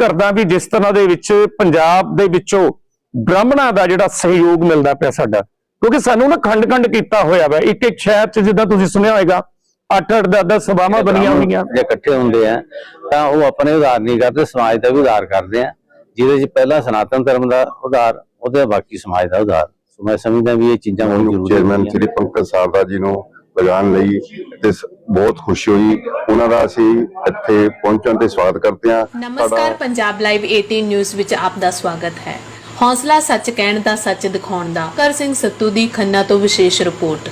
ਕਰਦਾ ਵੀ ਜਿਸ ਤਰ੍ਹਾਂ ਦੇ ਵਿੱਚ ਪੰਜਾਬ ਦੇ ਵਿੱਚੋਂ ਬ੍ਰਾਹਮਣਾਂ ਦਾ ਜਿਹੜਾ ਸਹਿਯੋਗ ਮਿਲਦਾ ਪਿਆ ਸਾਡਾ ਕਿਉਂਕਿ ਸਾਨੂੰ ਨਾ ਖੰਡ ਖੰਡ ਕੀਤਾ ਹੋਇਆ ਵਾ। ਇੱਕ ਇੱਕ ਸ਼ਹਿਰ 'ਚ ਜਿੱਦਾਂ ਤੁਸੀਂ ਸੁਣਿਆ ਹੋਵੇਗਾ ਅੱਠ ਅੱਠ ਦਸ ਦਸ ਸਭਾਵਾਂ ਬਣੀਆਂ ਹੋਈਆਂ। ਜੇ ਇਕੱਠੇ ਹੁੰਦੇ ਆ ਤਾਂ ਉਹ ਆਪਣੇ ਉਧਾਰ ਨਹੀਂ ਕਰਦੇ ਸਮਾਜ ਦਾ ਵੀ ਉਧਾਰ ਕਰਦੇ ਆ। ਜਿਹਦੇ 'ਚ ਪਹਿਲਾ ਸਨਾਤਨ ਧਰਮ ਦਾ ਉਧਾਰ ਉਹਦੇ ਬਾਕੀ ਸਮਾਜ ਦਾ ਉਧਾਰ। ਸੋ ਮੈਂ ਸਮਝਦਾ ਵੀ ਇਹ ਚੀਜ਼ਾਂ ਬਹੁਤ ਜ਼ਰੂਰੀ ਚੇਅਰਮੈਨ ਹੁੰਦੀਆਂ ਸ੍ਰੀ ਪੰਕਜ ਸਾਰਦਾ ਜੀ ਨੂੰ ਲਗਾਉਣ ਲਈ ਤੇ ਬਹੁਤ ਖੁਸ਼ੀ ਹੋਈ ਉਹਨਾਂ ਦਾ ਅਸੀਂ ਇੱਥੇ ਪਹੁੰਚਣ ਤੇ ਸਵਾਗਤ ਕਰਦੇ ਹਾਂ। ਨਮਸਕਾਰ ਪੰਜਾਬ ਲਾਈਵ 18 ਨਿਊਜ਼ ਵਿੱਚ ਆਪ ਦਾ ਸਵਾਗਤ ਹੈ। ਹੌਸਲਾ ਸੱਚ ਕਹਿਣ ਦਾ ਸੱਚ ਦਿਖਾਉਣ ਦਾ। ਕਰ ਸਿੰਘ ਸੱਤੂ ਦੀ ਖੰਨਾ ਤੋਂ ਵਿਸ਼ੇਸ਼ ਰਿਪੋਰਟ।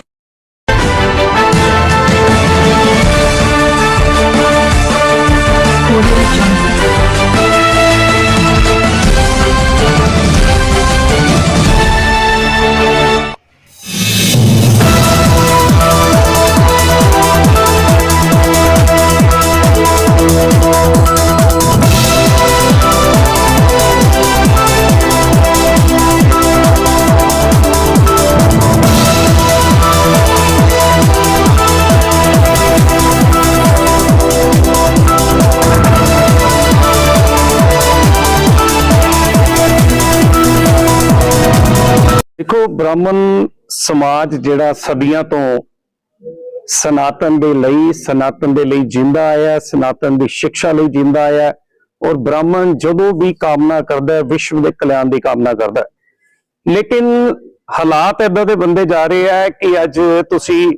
ਦੇਖੋ ਬ੍ਰਾਹਮਣ ਸਮਾਜ ਜਿਹੜਾ ਸਦੀਆਂ ਤੋਂ ਸਨਾਤਨ ਦੇ ਲਈ ਸਨਾਤਨ ਦੇ ਲਈ ਜਿੰਦਾ ਆਇਆ ਸਨਾਤਨ ਦੀ ਸਿੱਖਿਆ ਲਈ ਜਿੰਦਾ ਆਇਆ ਔਰ ਬ੍ਰਾਹਮਣ ਜਦੋਂ ਵੀ ਕਾਮਨਾ ਕਰਦਾ ਹੈ ਵਿਸ਼ਵ ਦੇ ਕਲਿਆਣ ਦੀ ਕਾਮਨਾ ਕਰਦਾ ਹੈ। ਲੇਕਿਨ ਹਾਲਾਤ ਇਦਾਂ ਦੇ ਬੰਦੇ ਜਾ ਰਹੇ ਆ ਕਿ ਅੱਜ ਤੁਸੀਂ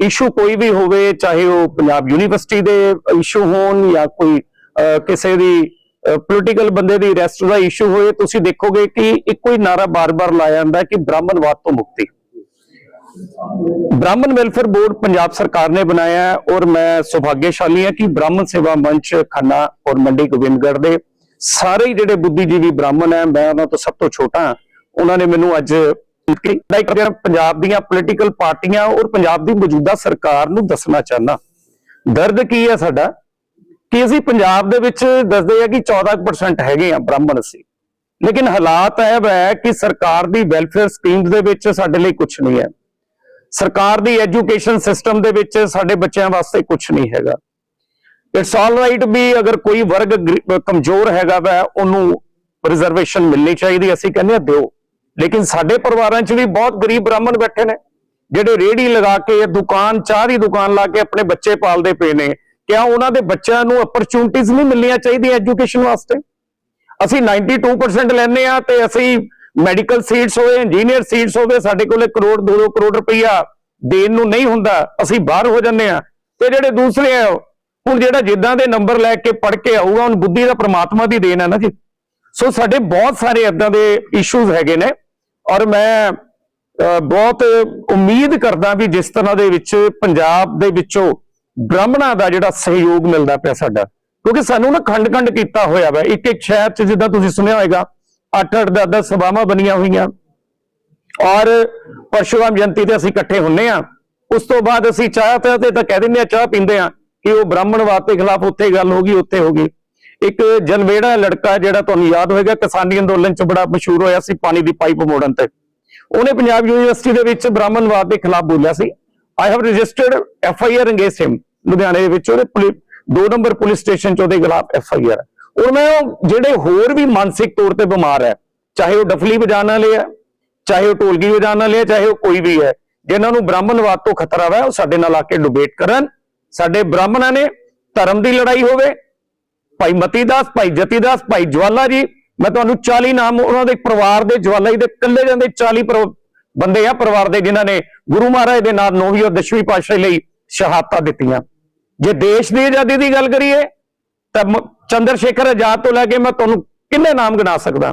ਇਸ਼ੂ ਕੋਈ ਵੀ ਹੋਵੇ ਚਾਹੇ ਉਹ ਪੰਜਾਬ ਯੂਨੀਵਰਸਿਟੀ ਦੇ ਇਸ਼ੂ ਹੋਣ ਜਾਂ ਕੋਈ ਅਹ, ਕਿਸੇ ਦੀ ਪੋਲੀਟੀਕਲ ਬੰਦੇ ਦੀ ਅਰੈਸਟ ਦਾ ਇਸ਼ੂ ਹੋਏ, ਤੁਸੀਂ ਦੇਖੋਗੇ ਕਿ ਇੱਕੋ ਹੀ ਨਾਰਾ ਬਾਰ-ਬਾਰ ਲਾਇਆ ਜਾਂਦਾ ਕਿ ਬ੍ਰਾਹਮਣਵਾਦ ਤੋਂ ਮੁਕਤੀ। ਬ੍ਰਾਹਮਣ ਵੈਲਫੇਅਰ ਬੋਰਡ ਪੰਜਾਬ ਸਰਕਾਰ ਨੇ ਬਣਾਇਆ ਹੈ ਔਰ ਮੈਂ ਸੁਭਾਗਿਆਸ਼ਾਲੀ ਹਾਂ ਕਿ ਬ੍ਰਾਹਮਣ ਸੇਵਾ ਮੰਚ ਖੰਨਾ ਔਰ ਮੰਡੀ ਗੋਬਿੰਦਗੜ੍ਹ ਦੇ ਸਾਰੇ ਹੀ ਜਿਹੜੇ ਬੁੱਧੀਜੀਵੀ ਬ੍ਰਾਹਮਣ ਹੈ, ਮੈਂ ਉਹਨਾਂ ਤੋਂ ਸਭ ਤੋਂ ਛੋਟਾ ਉਹਨਾਂ ਨੇ ਮੈਨੂੰ ਅੱਜ ਪੰਜਾਬ ਦੀਆਂ ਪੋਲੀਟੀਕਲ ਪਾਰਟੀਆਂ ਔਰ ਪੰਜਾਬ ਦੀ ਮੌਜੂਦਾ ਸਰਕਾਰ ਨੂੰ ਦੱਸਣਾ ਚਾਹਨਾ ਦਰਦ ਕੀ ਹੈ ਸਾਡਾ? ਕਿ ਅਸੀਂ ਪੰਜਾਬ ਦੇ ਵਿੱਚ ਦੱਸਦੇ ਆ ਕਿ 14% ਹੈਗੇ ਆ ਬ੍ਰਾਹਮਣ ਅਸੀਂ। ਲੇਕਿਨ ਹਾਲਾਤ ਇਹ ਹੈ ਕਿ ਸਰਕਾਰ ਦੀ ਵੈਲਫੇਅਰ ਸਕੀਮਸ ਦੇ ਵਿੱਚ ਸਾਡੇ ਲਈ ਕੁਝ ਨਹੀਂ ਹੈ। ਸਰਕਾਰ ਦੀ ਐਜੂਕੇਸ਼ਨ ਸਿਸਟਮ ਦੇ ਵਿੱਚ ਸਾਡੇ ਬੱਚਿਆਂ ਵਾਸਤੇ ਕੁਝ ਨਹੀਂ ਹੈਗਾ। ਇਟਸ ਆਲ ਰਾਈਟ ਵੀ ਅਗਰ ਕੋਈ ਵਰਗ ਕਮਜ਼ੋਰ ਹੈਗਾ ਵਾ, ਉਹਨੂੰ ਰਿਜ਼ਰਵੇਸ਼ਨ ਮਿਲਣੀ ਚਾਹੀਦੀ, ਅਸੀਂ ਕਹਿੰਦੇ ਆ ਦਿਓ। ਲੇਕਿਨ ਸਾਡੇ ਪਰਿਵਾਰਾਂ 'ਚ ਵੀ ਬਹੁਤ ਗਰੀਬ ਬ੍ਰਾਹਮਣ ਬੈਠੇ ਨੇ, ਜਿਹੜੇ ਰੇੜੀ ਲਗਾ ਕੇ, ਦੁਕਾਨ, ਚਾਹ ਦੀ ਦੁਕਾਨ ਲਾ ਕੇ ਆਪਣੇ ਬੱਚੇ ਪਾਲਦੇ ਪਏ ਨੇ। ਕਿਆ ਉਹਨਾਂ ਦੇ ਬੱਚਿਆਂ ਨੂੰ ਅਪਰਚੂਨਿਟੀਜ਼ ਨਹੀਂ ਮਿਲਣੀਆਂ ਚਾਹੀਦੀਆਂ ਐਜੂਕੇਸ਼ਨ ਵਾਸਤੇ? ਅਸੀਂ 92% ਲੈਨੇ ਆ ਤੇ ਅਸੀਂ ਮੈਡੀਕਲ ਸੀਟਸ ਹੋਵੇ ਇੰਜੀਨੀਅਰ ਸੀਟਸ ਹੋਵੇ, ਸਾਡੇ ਕੋਲੇ ਕਰੋੜ 2 ਕਰੋੜ ਰੁਪਈਆ ਦੇਣ ਨੂੰ ਨਹੀਂ ਹੁੰਦਾ, ਅਸੀਂ ਬਾਹਰ ਹੋ ਜੰਨੇ ਆ ਤੇ ਜਿਹੜੇ ਦੂਸਰੇ ਆ, ਹੁਣ ਜਿਹੜਾ ਜਿੱਦਾਂ ਦੇ ਨੰਬਰ ਲੈ ਕੇ ਪੜ ਕੇ ਆਊਗਾ ਹੁਣ ਬੁੱਧੀ ਦਾ ਪ੍ਰਮਾਤਮਾ ਦੀ ਦੇਣ ਹੈ ਨਾ ਜੀ। ਸੋ ਸਾਡੇ ਬਹੁਤ ਸਾਰੇ ਇਦਾਂ ਦੇ ਇਸ਼ੂਜ਼ ਹੈਗੇ ਨੇ ਔਰ ਮੈਂ ਬਹੁਤ ਉਮੀਦ ਕਰਦਾ ਵੀ ਜਿਸ ਤਰ੍ਹਾਂ ਦੇ ਵਿੱਚ ਪੰਜਾਬ ਦੇ ਵਿੱਚੋਂ ਬ੍ਰਾਹਮਣਾਂ ਦਾ ਜਿਹੜਾ ਸਹਿਯੋਗ ਮਿਲਦਾ ਪਿਆ ਸਾਡਾ। ਕਿਉਂਕਿ ਸਾਨੂੰ ਨਾ ਖੰਡ ਖੰਡ ਕੀਤਾ ਹੋਇਆ ਵਾ। ਇੱਕ ਇੱਕ ਸ਼ਹਿਰ 'ਚ ਜਿੱਦਾਂ ਤੁਸੀਂ ਸੁਣਿਆ ਹੋਵੇਗਾ ਅੱਠ ਅੱਠ ਦਸ ਦਸ ਸਭਾਵਾਂ ਬਣੀਆਂ ਹੋਈਆਂ। ਔਰ ਪਰਸ਼ੂਰਾਮ ਜਯੰਤੀ ਤੇ ਅਸੀਂ ਇਕੱਠੇ ਹੁੰਨੇ ਆ। ਉਸ ਤੋਂ ਬਾਅਦ ਅਸੀਂ ਚਾਹ ਤੇ ਤੇ ਤਾਂ ਕਹਿ ਦਿੰਦੇ ਆ, ਚਾਹ ਪੀਂਦੇ ਆ ਕਿ ਉਹ ਬ੍ਰਾਹਮਣਵਾਦ ਦੇ ਖਿਲਾਫ ਉੱਥੇ ਗੱਲ ਹੋ ਗਈ, ਉੱਥੇ ਹੋ ਗਈ। ਇੱਕ ਜਨਵੇੜਾ ਲੜਕਾ ਜਿਹੜਾ ਤੁਹਾਨੂੰ ਯਾਦ ਹੋਵੇਗਾ ਕਿਸਾਨੀ ਅੰਦੋਲਨ 'ਚ ਬੜਾ ਮਸ਼ਹੂਰ ਹੋਇਆ ਸੀ ਪਾਣੀ ਦੀ ਪਾਈਪ ਮੋੜਨ ਤੇ। ਉਹਨੇ ਪੰਜਾਬ ਯੂਨੀਵਰਸਿਟੀ ਦੇ ਵਿੱਚ ਬ੍ਰਾਹਮਣਵਾਦ ਦੇ ਖਿਲਾਫ ਬੋਲਿਆ ਸੀ। I have registered F I R against him ਲੁਧਿਆਣੇ ਦੇ ਵਿੱਚ ਉਹਦੇ ਦੋ ਨੰਬਰ ਪੁਲਿਸ ਸਟੇਸ਼ਨ 'ਚ ਉਹਦੇ ਖਿਲਾਫ ਐਫ ਆਈ ਆਰ ਔਰ ਜਿਹੜੇ ਹੋਰ ਵੀ ਮਾਨਸਿਕ ਤੌਰ ਤੇ ਬਿਮਾਰ ਹੈ, ਚਾਹੇ ਉਹ ਡਫਲੀ ਵਜਾਣ ਵਾਲੇ ਆ ਚਾਹੇ ਉਹ ਢੋਲਕੀ ਵਜਾਣ ਵਾਲੇ ਆ ਚਾਹੇ ਉਹ ਕੋਈ ਵੀ ਹੈ, ਜਿਨ੍ਹਾਂ ਨੂੰ ਬ੍ਰਾਹਮਣਵਾਦ ਤੋਂ ਖਤਰਾ ਹੈ ਉਹ ਸਾਡੇ ਨਾਲ ਆ ਕੇ ਡਿਬੇਟ ਕਰਨ। ਸਾਡੇ ਬ੍ਰਾਹਮਣਾਂ ਨੇ ਧਰਮ ਦੀ ਲੜਾਈ ਹੋਵੇ, ਭਾਈ ਮਤੀ ਦਾਸ ਭਾਈ ਜਤੀਦਾਸ, ਭਾਈ ਜਵਾਲਾ ਜੀ, ਮੈਂ ਤੁਹਾਨੂੰ 40 ਨਾਮ ਉਹਨਾਂ ਦੇ ਪਰਿਵਾਰ ਦੇ ਜਵਾਲਾ ਜੀ ਦੇ ਇਕੱਲੇ ਜਾਂਦੇ 40 ਪਰ- ਬੰਦੇ ਆ ਪਰਿਵਾਰ ਦੇ ਜਿਨ੍ਹਾਂ ਨੇ ਗੁਰੂ ਮਹਾਰਾਜ ਦੇ ਨਾਲ ਨੌਵੀਂ ਔਰ ਦਸਵੀਂ ਪਾਤਸ਼ਾਹੀ ਲਈ ਸ਼ਹਾਦਤਾਂ ਦਿੱਤੀਆਂ। ਜੇ ਦੇਸ਼ ਦੀ ਆਜ਼ਾਦੀ ਦੀ ਗੱਲ ਕਰੀਏ, ਤਾਂ ਮ- ਚੰਦਰ ਸ਼ੇਖਰ ਆਜ਼ਾਦ ਤੋਂ ਲੈ ਕੇ ਮੈਂ ਤੁਹਾਨੂੰ ਕਿੰਨੇ ਨਾਮ ਗਿਣਾ ਸਕਦਾ।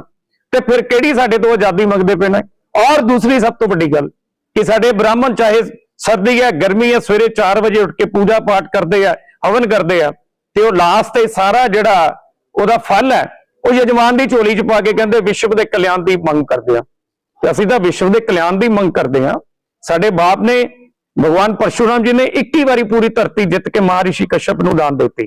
ਤੇ ਫਿਰ ਕਿਹੜੀ ਸਾਡੇ ਤੋਂ ਆਜ਼ਾਦੀ ਮੰਗਦੇ ਪਏ ਨੇ? ਔਰ ਦੂਸਰੀ ਸਭ ਤੋਂ ਵੱਡੀ ਗੱਲ ਕਿ ਸਾਡੇ ਬ੍ਰਾਹਮਣ ਚਾਹੇ ਸਰਦੀ ਹੈ, ਗਰਮੀ ਹੈ, ਸਵੇਰੇ 4 ਵਜੇ ਉੱਠ ਕੇ ਪੂਜਾ ਪਾਠ ਕਰਦੇ ਆ, ਹਵਨ ਕਰਦੇ ਆ, ਤੇ ਉਹ ਲਾਸਟ ਤੇ ਸਾਰਾ ਜਿਹੜਾ ਉਹਦਾ ਫਲ ਹੈ, ਉਹ ਯਜਮਾਨ ਦੀ ਝੋਲੀ 'ਚ ਪਾ ਕੇ ਕਹਿੰਦੇ ਵਿਸ਼ਵ ਦੇ ਕਲਿਆਣ ਦੀ ਮੰਗ ਕਰਦੇ ਆ। ਤੇ ਅਸੀਂ ਤਾਂ ਵਿਸ਼ਵ ਦੇ ਕਲਿਆਣ ਦੀ ਮੰਗ ਕਰਦੇ ਹਾਂ। ਸਾਡੇ ਬਾਪ ਨੇ ਭਗਵਾਨ ਪਰਸ਼ੂਰਾਮ ਜੀ ਨੇ 21 ਵਾਰੀ ਪੂਰੀ ਧਰਤੀ ਜਿੱਤ ਕੇ ਮਹਾਰਿਸ਼ੀ ਕਸ਼ਯਪ ਨੂੰ ਦਾਨ ਦਿੱਤੀ।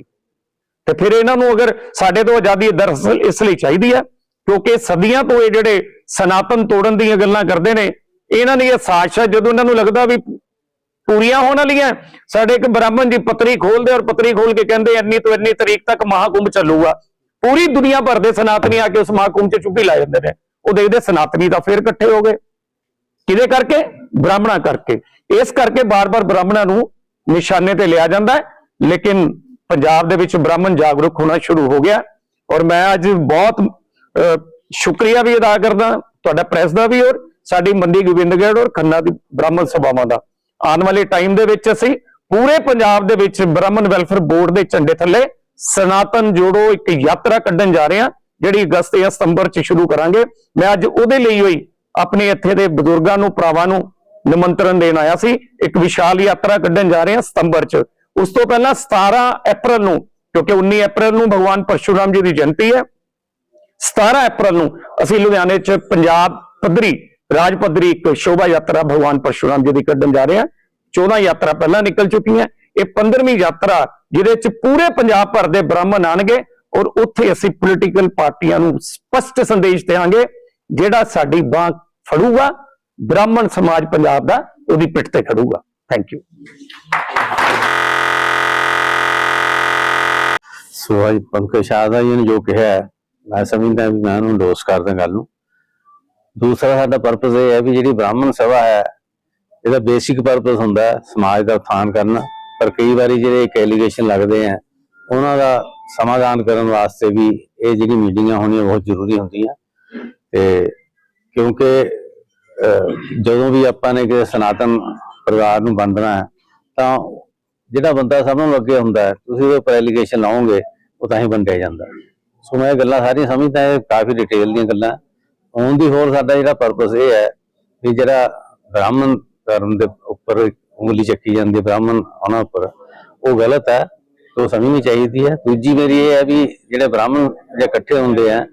ਤੇ ਫਿਰ ਇਹਨਾਂ ਨੂੰ ਅਗਰ ਸਾਡੇ ਤੋਂ ਆਜ਼ਾਦੀ ਦਰਅਸਲ ਇਸ ਲਈ ਚਾਹੀਦੀ ਹੈ, ਕਿਉਂਕਿ ਸਦੀਆਂ ਤੋਂ ਇਹ ਜਿਹੜੇ ਸਨਾਤਨ ਤੋੜਨ ਦੀਆਂ ਗੱਲਾਂ ਕਰਦੇ ਨੇ, ਇਹਨਾਂ ਦੀ ਇਹ ਸਾਜ਼ਿਸ਼ ਹੈ, ਜਦੋਂ ਇਹਨਾਂ ਨੂੰ ਲੱਗਦਾ ਵੀ ਪੂਰੀਆਂ ਹੋਣ ਵਾਲੀਆਂ, ਸਾਡੇ ਇੱਕ ਬ੍ਰਾਹਮਣ ਜੀ ਪਤਰੀ ਖੋਲਦੇ ਔਰ ਪਤਰੀ ਖੋਲ ਕੇ ਕਹਿੰਦੇ, ਇੰਨੀ ਤੋਂ ਇੰਨੀ ਤਰੀਕ ਤੱਕ ਮਹਾਕੁੰਭ ਚੱਲੂਗਾ। ਪੂਰੀ ਦੁਨੀਆ ਭਰ ਦੇ ਸਨਾਤਨੀ ਆ ਕੇ ਉਸ ਮਹਾਕੁੰਭ 'ਚ ਚੁੱਪੀ ਲਾ ਜਾਂਦੇ ਨੇ। ਉਹ ਦੇਖਦੇ ਸਨਾਤਨੀ ਤਾਂ ਫੇਰ ਇਕੱਠੇ ਹੋ ਗਏ। ਕਿਹਦੇ ਕਰਕੇ? ਬ੍ਰਾਹਮਣਾ ਕਰਕੇ। ਇਸ ਕਰਕੇ ਬਾਰ-ਬਾਰ ਬ੍ਰਾਹਮਣਾਂ ਨੂੰ ਨਿਸ਼ਾਨੇ ਤੇ ਲਿਆ ਜਾਂਦਾ ਹੈ। ਲੇਕਿਨ ਪੰਜਾਬ ਦੇ ਵਿੱਚ ਬ੍ਰਾਹਮਣ ਜਾਗਰੂਕ ਹੋਣਾ ਸ਼ੁਰੂ ਹੋ ਗਿਆ। ਔਰ ਮੈਂ ਅੱਜ ਬਹੁਤ ਸ਼ੁਕਰੀਆ ਵੀ ਅਦਾ ਕਰਦਾ ਤੁਹਾਡਾ ਪ੍ਰੈਸ ਦਾ ਵੀ ਔਰ ਸਾਡੀ ਮੰਡੀ ਗੋਬਿੰਦਗੜ੍ਹ ਔਰ ਖੰਨਾ ਦੀ ਬ੍ਰਾਹਮਣ ਸਭਾਵਾਂ ਦਾ। ਆਉਣ ਵਾਲੇ ਟਾਈਮ ਦੇ ਵਿੱਚ ਅਸੀਂ ਪੂਰੇ ਪੰਜਾਬ ਦੇ ਵਿੱਚ ਬ੍ਰਾਹਮਣ ਵੈਲਫੇਅਰ ਬੋਰਡ ਦੇ ਝੰਡੇ ਥੱਲੇ ਸਨਾਤਨ ਜੋੜੋ ਇੱਕ ਯਾਤਰਾ ਕੱਢਣ ਜਾ ਰਹੇ ਹਾਂ। ਜਿਹੜੀ ਅਗਸਤ ਜਾਂ ਸਤੰਬਰ ਚ ਸ਼ੁਰੂ ਕਰਾਂਗੇ। ਮੈਂ ਅੱਜ ਉਹਦੇ ਲਈ ਹੋਈ ਆਪਣੇ ਇੱਥੇ ਦੇ ਬਜ਼ੁਰਗਾਂ ਨੂੰ, ਭਰਾਵਾਂ ਨੂੰ ਨਿਮੰਤਰਣ ਦੇਣ ਆਇਆ ਸੀ। ਇੱਕ ਵਿਸ਼ਾਲ ਯਾਤਰਾ ਕੱਢਣ ਜਾ ਰਹੇ ਹਾਂ ਸਤੰਬਰ ਚ। ਉਸ ਤੋਂ ਪਹਿਲਾਂ 17 ਅਪ੍ਰੈਲ ਨੂੰ, ਕਿਉਂਕਿ 19 ਅਪ੍ਰੈਲ ਨੂੰ ਭਗਵਾਨ ਪਰਸ਼ੁਰਾਮ ਜੀ ਦੀ ਜਯੰਤੀ ਹੈ। 17 ਅਪ੍ਰੈਲ ਨੂੰ ਅਸੀਂ ਲੁਧਿਆਣੇ ਚ ਪੰਜਾਬ ਪੱਧਰੀ, ਰਾਜ ਪੱਧਰੀ ਇੱਕ ਸ਼ੋਭਾ ਯਾਤਰਾ ਭਗਵਾਨ ਪਰਸ਼ੁਰਾਮ ਜੀ ਦੀ ਕੱਢਣ ਜਾ ਰਹੇ ਹਾਂ। 14 ਯਾਤਰਾ ਪਹਿਲਾਂ ਨਿਕਲ ਚੁੱਕੀਆਂ। ਇਹ 15ਵੀਂ ਯਾਤਰਾ, ਜਿਹਦੇ ਚ ਪੂਰੇ ਪੰਜਾਬ ਭਰ ਦੇ ਬ੍ਰਾਹਮਣ ਆਣਗੇ ਔਰ ਉੱਥੇ ਅਸੀਂ ਪੋਲੀਟੀਕਲ ਪਾਰਟੀਆਂ ਨੂੰ ਸਪਸ਼ਟ ਸੰਦੇਸ਼ ਦੇਵਾਂਗੇ ਜਿਹੜਾ ਸਾਡੀ ਬਾਹ ਫੜੂਗਾ ਬ੍ਰਾਹਮਣ ਸਮਾਜ ਪੰਜਾਬ ਦਾ ਉਹਦੀ ਪਿੱਠ ਤੇ ਖੜੂਗਾ। ਥੈਂਕ ਯੂ ਸੋ ਅੱਜ ਪੰਕਜ ਸ਼ਾਹ ਜੀ ਨੇ ਜੋ ਕਿਹਾ ਹੈ, ਮੈਂ ਸਮਝਦਾ ਵੀ ਮੈਂ ਉਹਨੂੰ ਡੋਸ ਕਰਦਾ ਗੱਲ ਨੂੰ। ਦੂਸਰਾ ਸਾਡਾ ਪਰਪਸ ਇਹ ਹੈ ਵੀ ਜਿਹੜੀ ਬ੍ਰਾਹਮਣ ਸਭਾ ਹੈ ਇਹਦਾ ਬੇਸਿਕ ਪਰਪਸ ਹੁੰਦਾ ਸਮਾਜ ਦਾ ਉਥਾਨ ਕਰਨਾ। ਪਰ ਕਈ ਵਾਰੀ ਜਿਹੜੇ ਇੱਕ ਐਲੀਗੇਸ਼ਨ ਲੱਗਦੇ ਆ ਉਹਨਾਂ ਦਾ ਸਮਾਧਾਨ ਕਰਨ ਵਾਸਤੇ ਵੀ ਇਹ ਜਿਹੜੀ ਮੀਟਿੰਗਾਂ ਹੋਣੀਆਂ ਬਹੁਤ ਜ਼ਰੂਰੀ ਹੁੰਦੀਆਂ। ਤੇ ਕਿਉਂਕਿ ਜਦੋਂ ਵੀ ਆਪਾਂ ਨੇ ਕਿ ਸਨਾਤਨ ਪਰਿਵਾਰ ਨੂੰ ਵੰਡਣਾ ਹੈ, ਤਾਂ ਜਿਹੜਾ ਬੰਦਾ ਸਭ ਨੂੰ ਅੱਗੇ ਹੁੰਦਾ ਤੁਸੀਂ ਉਹਦੇ ਉੱਪਰ ਐਲੀਗੇਸ਼ਨ ਲਾਓਗੇ, ਉਹ ਤਾਂ ਹੀ ਵੰਡਿਆ ਜਾਂਦਾ। ਸੋ ਮੈਂ ਇਹ ਗੱਲਾਂ ਸਾਰੀਆਂ ਸਮਝਦਾ, ਇਹ ਕਾਫੀ ਡਿਟੇਲ ਦੀਆਂ ਗੱਲਾਂ। ਹੁਣ ਦੀ ਹੋਰ ਸਾਡਾ ਜਿਹੜਾ ਪਰਪਸ ਇਹ ਹੈ ਵੀ ਜਿਹੜਾ ਬ੍ਰਾਹਮਣ ਧਰਮ ਦੇ ਉੱਪਰ ਉਂਗਲੀ ਚੱਕੀ ਜਾਂਦੀ ਬ੍ਰਾਹਮਣ ਉਹਨਾਂ ਉੱਪਰ, ਉਹ ਗਲਤ ਹੈ। ਤੇ ਉਹ ਸਮਝਣੀ ਚਾਹੀਦੀ ਹੈ। ਦੂਜੀ ਮੇਰੀ ਇਹ ਹੈ ਵੀ ਜਿਹੜੇ ਬ੍ਰਾਹਮਣ ਜੇ ਇਕੱਠੇ ਹੁੰਦੇ ਆ,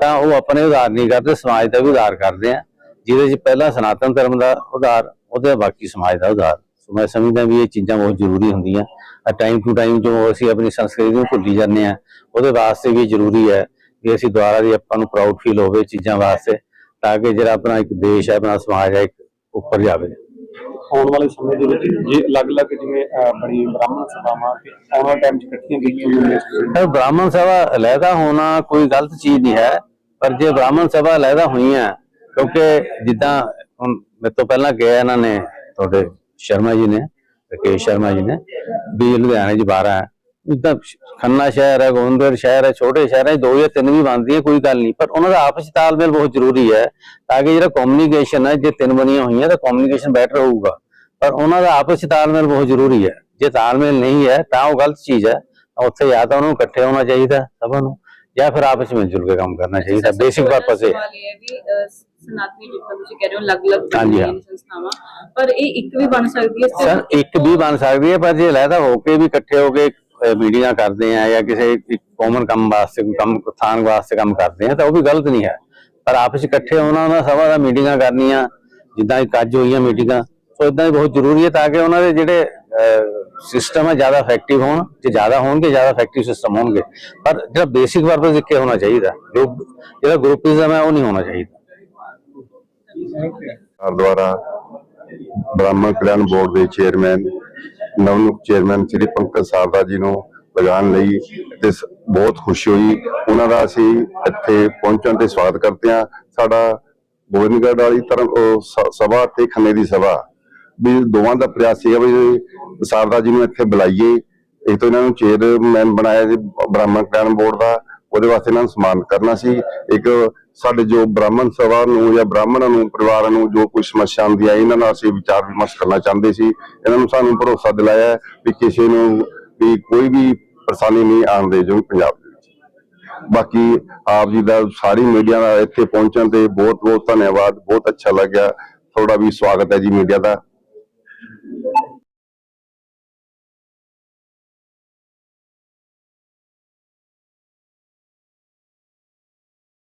ਤਾਂ ਉਹ ਆਪਣੇ ਉਧਾਰ ਨਹੀਂ ਕਰਦੇ, ਸਮਾਜ ਦਾ ਵੀ ਉਧਾਰ ਕਰਦੇ ਆ। ਜਿਹਦੇ 'ਚ ਪਹਿਲਾਂ ਸਨਾਤਨ ਧਰਮ ਦਾ ਉਧਾਰ, ਉਹਦੇ ਬਾਕੀ ਸਮਾਜ ਦਾ ਉਧਾਰ। ਸੋ ਮੈਂ ਸਮਝਦਾ ਵੀ ਇਹ ਚੀਜ਼ਾਂ ਬਹੁਤ ਜ਼ਰੂਰੀ ਹੁੰਦੀਆਂ। ਆ ਟਾਈਮ ਟੂ ਟਾਈਮ ਜੋ ਅਸੀਂ ਆਪਣੀ ਸੰਸਕ੍ਰਿਤੀ ਨੂੰ ਭੁੱਲੀ ਜਾਂਦੇ ਆ, ਉਹਦੇ ਵਾਸਤੇ ਵੀ ਜ਼ਰੂਰੀ ਹੈ ਵੀ ਅਸੀਂ ਦੁਆਰਾ ਦੀ ਆਪਾਂ ਨੂੰ ਪ੍ਰਾਊਡ ਫੀਲ ਹੋਵੇ ਚੀਜ਼ਾਂ ਵਾਸਤੇ, ਤਾਂ ਕਿ ਜਿਹੜਾ ਆਪਣਾ ਇੱਕ ਦੇਸ਼ ਹੈ, ਆਪਣਾ ਸਮਾਜ ਹੈ, ਇੱਕ ਉੱਪਰ ਜਾਵੇ। ਆਉਣ ਵਾਲੇ ਸਮੇਂ ਦੇ ਵਿੱਚ ਜੇ ਅਲੱਗ-ਅਲੱਗ ਜਿਵੇਂ ਬੜੀ ਬ੍ਰਾਹਮਣ ਸਭਾਵਾਂ ਤੇ ਆਉਣ ਵਾਲੇ ਟਾਈਮ 'ਚ ਇਕੱਠੀਆਂ ਕੀਤੀਆਂ ਬ੍ਰਾਹਮਣ ਸਭਾ ਅਲੱਗਾ ਹੋਣਾ ਕੋਈ ਗਲਤ ਚੀਜ਼ ਨਹੀਂ ਹੈ, ਪਰ ਜੇ ਬ੍ਰਾਹਮਣ ਸਭਾ ਅਲੱਗਾ ਹੋਈਆਂ, ਕਿਉਂਕਿ ਜਿੱਦਾਂ ਹੁਣ ਮੇਰੇ ਤੋਂ ਪਹਿਲਾਂ ਗਿਆ ਇਹਨਾਂ ਨੇ, ਤੁਹਾਡੇ ਸ਼ਰਮਾ ਜੀ ਨੇ, ਰਕੇਸ਼ ਸ਼ਰਮਾ ਜੀ ਨੇ, ਵੀ ਲੁਧਿਆਣੇ 'ਚ 12 ਹੈ ਜਿੱਦਾਂ ਖੰਨਾ ਸ਼ਹਿਰ ਹੈ ਗੋਬਿੰਦਗੜ੍ਹ ਸ਼ਹਿਰ ਹੈ ਛੋਟੇ ਸ਼ਹਿਰਾਂ 'ਚ ਦੋ ਜਾਂ ਤਿੰਨ ਵੀ ਬਣਦੀਆਂ ਕੋਈ ਗੱਲ ਨਹੀਂ। ਪਰ ਉਹਨਾਂ ਦਾ ਆਪਸ ਤਾਲਮੇਲ ਬਹੁਤ ਜ਼ਰੂਰੀ ਹੈ ਤਾਂ ਕਿ ਜਿਹੜਾ ਕਮਿਊਨੀਕੇਸ਼ਨ ਹੈ ਜੇ ਤਿੰਨ ਬਣੀਆਂ ਹੋਈਆਂ ਤਾਂ ਕਮਿਊਨੀਕੇਸ਼ਨ ਬੈਟਰ ਹੋਊਗਾ। ਪਰ ਉਹਨਾਂ ਦਾ ਆਪਸ ਤਾਲਮੇਲ ਬਹੁਤ ਜ਼ਰੂਰੀ ਹੈ। ਜੇ ਤਾਲਮੇਲ ਨਹੀਂ ਹੈ ਤਾਂ ਉਹ ਗਲਤ ਚੀਜ਼ ਹੈ। ਉੱਥੇ ਜਾਂ ਤਾਂ ਉਹਨੂੰ ਇਕੱਠੇ ਹੋਣਾ ਚਾਹੀਦਾ ਸਭਾ ਨੂੰ ਜਾਂ ਫਿਰ ਆਪਸ ਵਿੱਚ ਮਿਲ ਜੁਲ ਕੇ ਕੰਮ ਕਰਨਾ ਚਾਹੀਦਾ ਬੇਸਿਕ ਪਰਪਸ ਹੈ। ਹੈ ਸਨਾਤਨੀ ਜਿੱਦਾਂ ਤੁਸੀਂ ਕਹਿ ਰਹੇ ਹੋ ਅਲੱਗ-ਅਲੱਗ ਹਾਂ। ਸੰਸਥਾਵਾਂ। ਪਰ ਇਹ ਇੱਕ ਵੀ ਬਣ ਸਕਦੀ ਹੈ ਸਰ ਇੱਕ ਵੀ ਬਣ ਸਕਦੀ ਹੈ ਪਰ ਜੇ ਲੈਦਾ ਹੋ ਕੇ ਵੀ ਇਕੱਠੇ ਹੋ ਕੇ ਮੀਟਿੰਗਾਂ ਕਰਦੇ ਆ ਜਾਂ ਕਿਸੇ ਕਾਮਨ ਕੰਮ ਵਾਸਤੇ, ਕੋਈ ਕੰਮ ਥਾਨ ਵਾਸਤੇ ਕੰਮ ਕਰਦੇ ਆ, ਤਾਂ ਉਹ ਵੀ ਗਲਤ ਨਹੀਂ ਹੈ। ਪਰ ਆਪਸ ਇਕੱਠੇ ਹੋਣਾ ਉਹਨਾਂ ਸਭਾ ਦਾ ਮੀਟਿੰਗਾਂ ਕਰਨੀਆਂ, ਜਿੱਦਾਂ ਇੱਕ ਅੱਜ ਹੋਈਆਂ ਮੀਟਿੰਗਾਂ ਸੋ ਇਦਾਂ ਹੀ ਬਹੁਤ ਜ਼ਰੂਰੀ ਹੈ ਤਾਂ ਕਿ ਉਹਨਾਂ ਦੇ ਜਿਹੜੇ ਸਿਸਟਮ ਹੈ ਜ਼ਿਆਦਾ ਇਫੈਕਟਿਵ ਹੋਣ, ਜੇ ਜ਼ਿਆਦਾ ਹੋਣਗੇ, ਜ਼ਿਆਦਾ ਇਫੈਕਟਿਵ ਸਿਸਟਮ ਹੋਣਗੇ। ਪਰ ਜਿਹੜਾ ਬੇਸਿਕ ਪਰਪਸ ਇੱਕੇ ਹੋਣਾ ਚਾਹੀਦਾ ਜੋ ਜਿਹੜਾ ਗਰੁੱਪਿਜ਼ਮ ਹੈ ਉਹ ਨਹੀਂ ਹੋਣਾ ਚਾਹੀਦਾ। ਸਰਕਾਰ ਦੁਆਰਾ ਬ੍ਰਾਹਮਣ ਕਲਿਆਣ ਬੋਰਡ ਦੇ ਚੇਅਰਮੈਨ ਨਵਨਿਯੁਕਤ ਚੇਅਰਮੈਨ ਸ੍ਰੀ ਪੰਕਜ ਸਾਰਦਾ ਜੀ ਨੂੰ ਲਗਾਉਣ ਲਈ ਤੇ ਬਹੁਤ ਖੁਸ਼ੀ ਹੋਈ। ਉਹਨਾਂ ਦਾ ਅਸੀਂ ਇੱਥੇ ਪਹੁੰਚਣ ਤੇ ਸਵਾਗਤ ਕਰਦੇ ਹਾਂ। ਸਾਡਾ ਗੋਬਿੰਦਗੜ੍ਹ ਵਾਲੀ ਧਰਮ ਸਭਾ ਤੇ ਖੰਨੇ ਦੀ ਸਭਾ। ਵੀ ਦੋਵਾਂ ਦਾ ਪ੍ਰਯਾਸ ਸੀਗਾ ਵੀ ਸਾਰਦਾ ਜੀ ਨੂੰ ਇੱਥੇ ਬੁਲਾਈਏ। ਇੱਕ ਤਾਂ ਇਹਨਾਂ ਨੂੰ ਚੇਅਰਮੈਨ ਬਣਾਇਆ ਸੀ ਬ੍ਰਾਹਮਣ ਕਲਿਆਣ ਬੋਰਡ ਦਾ। ਉਹਦੇ ਵਾਸਤੇ ਇਹਨਾਂ ਨੂੰ ਸਨਮਾਨ ਕਰਨਾ ਸੀ। ਇੱਕ ਸਾਡੇ ਜੋ ਬ੍ਰਾਹਮਣ ਸਭਾ ਨੂੰ ਜਾਂ ਬ੍ਰਾਹਮਣਾਂ ਨੂੰ, ਪਰਿਵਾਰਾਂ ਨੂੰ ਜੋ ਕੋਈ ਸਮੱਸਿਆ ਆਉਂਦੀ ਇਹਨਾਂ ਨਾਲ ਅਸੀਂ ਵਿਚਾਰ ਵਿਮਰਸ਼ ਕਰਨਾ ਚਾਹੁੰਦੇ ਸੀ। ਇਹਨਾਂ ਨੂੰ ਸਾਨੂੰ ਭਰੋਸਾ ਦਿਲਾਇਆ ਵੀ ਕਿਸੇ ਨੂੰ ਵੀ ਕੋਈ ਵੀ ਪਰੇਸ਼ਾਨੀ ਨਹੀਂ ਆਉਣ ਦੇ ਜੋ ਪੰਜਾਬ ਦੇ ਵਿੱਚ। ਬਾਕੀ ਆਪ ਜੀ ਦਾ ਸਾਰੀ ਮੀਡੀਆ ਦਾ ਇੱਥੇ ਪਹੁੰਚਣ ਤੇ ਬਹੁਤ ਬਹੁਤ ਧੰਨਵਾਦ, ਬਹੁਤ ਅੱਛਾ ਲੱਗਿਆ। ਤੁਹਾਡਾ ਵੀ ਸਵਾਗਤ ਹੈ ਜੀ ਮੀਡੀਆ ਦਾ।